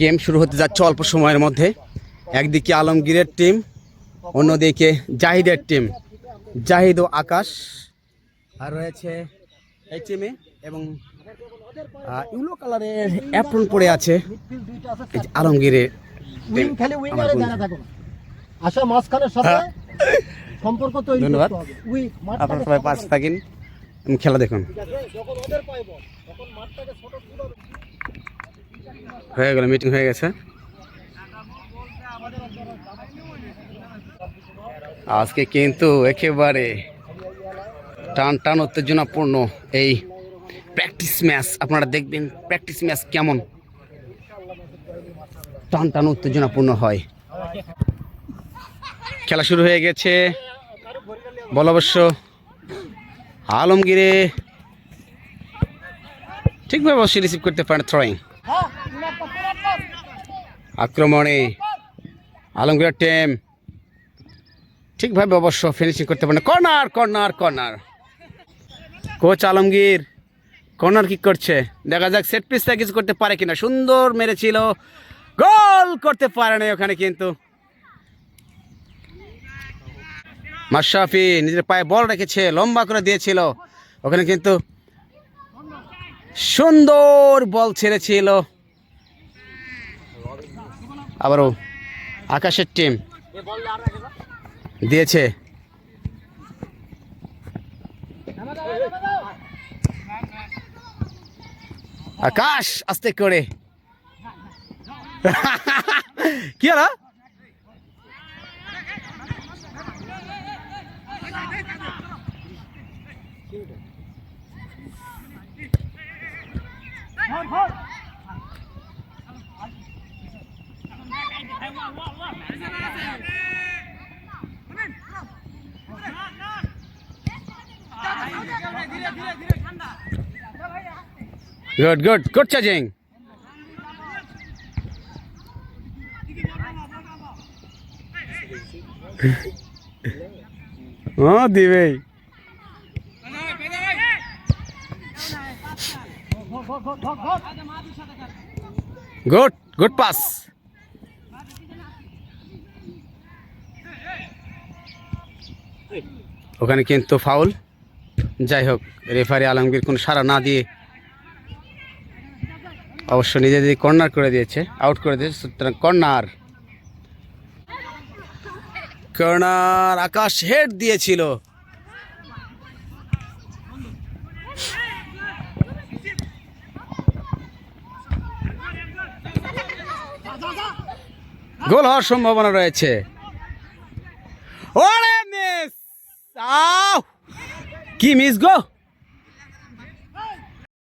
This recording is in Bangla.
গেম শুরু হতে যাচ্ছে অল্প সময়ের মধ্যে। একদিকে আলমগীরের টিম অন্যদিকে জাহিদের টিম জাহিদ ও আকাশ। আর রয়েছে এই টিমে এবং ইউলো কালারের অ্যাপ্রন পড়ে আছে আলমগীরের আসা মাঝখানের সাথে সম্পর্ক তৈরি হ্যাঁ। ধন্যবাদ। আপনারা সবাই পাশ থাকেন। খেলা দেখুন। হয়ে গেল মিটিং হয়ে গেছে। আজকে কিন্তু একেবারে টান টান উত্তেজনাপূর্ণ এই প্র্যাকটিস ম্যাচ আপনারা দেখবেন প্র্যাকটিস ম্যাচ কেমন। টান টান উত্তেজনাপূর্ণ হয়। খেলা শুরু হয়ে গেছে। বল অবশ্য। আলমগীরে ঠিকভাবে অবশ্যই রিসিভ করতে পারেন থ্রোয়িং আক্রমণে আলমগীর টেম ঠিকভাবে অবশ্য ফিনিশিং করতে পারে corner corner corner coach Alamgir corner kick করছে। দেখা যাক সেট পিসটা কিছু করতে পারে কিনা। সুন্দর মেরেছিল। গোল করতে পারে না ওখানে কিন্তু। মাশরাফি নিজের পায়ে বল রেখেছে, লম্বা করে দিয়েছিল। ওখানে কিন্তু সুন্দর বল ছেড়েছিল। আবারও আকাশের টিম দিয়েছে। আকাশ আস্তে করে। কি হলো? গুড গুড গুড চার্জিং ও দিবেই গুড গুড পাস ওখানে কিন্তু ফাউল যাই হোক রেফারি আলমগীর কোনো সারা না দিয়ে অবশ্য নিজে যদি কর্নার করে দিয়েছে আউট করে দিয়েছে, সুতরাং কর্নার কর্নার আকাশ হেড দিয়েছিল। গোল হওয়ার সম্ভাবনা রয়েছে। ওরে কি মিস গো